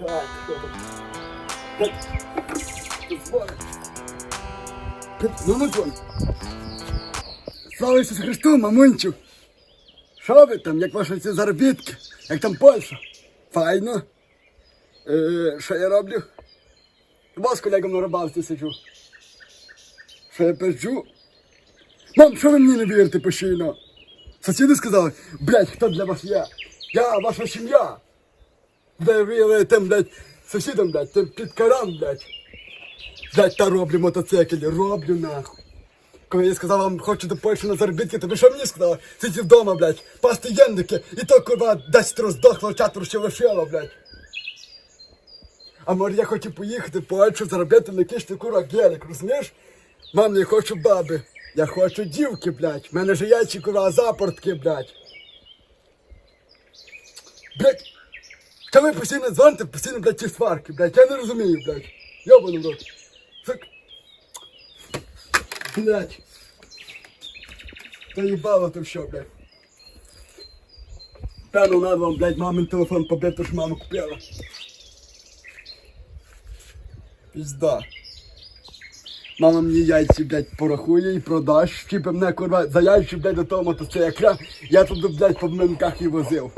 Ну, ну. Слава Ісусу Христу, мамунчу. Що ви там, як ваші ці заробітки? Як там Польща? Файно. Е, що я роблю? Бо з колегом на рибалці сиджу. Що я пизджу? Мам, що ви мені не вірите постійно? Сусіди сказали, блядь, хто для вас я? Я ваша сім'я. Ви тим, блядь, сусідом, блядь, тим підкарам, блядь. Блядь, та роблю мотоциклі, роблю нахуй. Коли я сказав вам, хочу до Польщі на заробітки, то ви що мені сказали? Сидіть вдома, блядь, пасти єндики, і то, курва, десь роздохло, чатур ще лишило, блядь. А може я хочу поїхати в Польщу, заробити на кишті кура гелик, розумієш? Мам, я хочу баби, я хочу дівки, блядь. В мене же яйці, кура, запортки, блядь. Блядь, що ви постійно дзвоните, постійно, блядь, ті сварки, блядь, я не розумію, блядь. Йобаний в рот. Так. Блядь. Та їбало то що, блядь. Певно, надо вам, блядь, мамин телефон побити, що мама купила. Пізда. Мама мені яйці, блядь, порахує і продаш. Типа мене, курва, за яйці, блядь, до того мотоцикля. Я тут, блядь, по млинках і возив.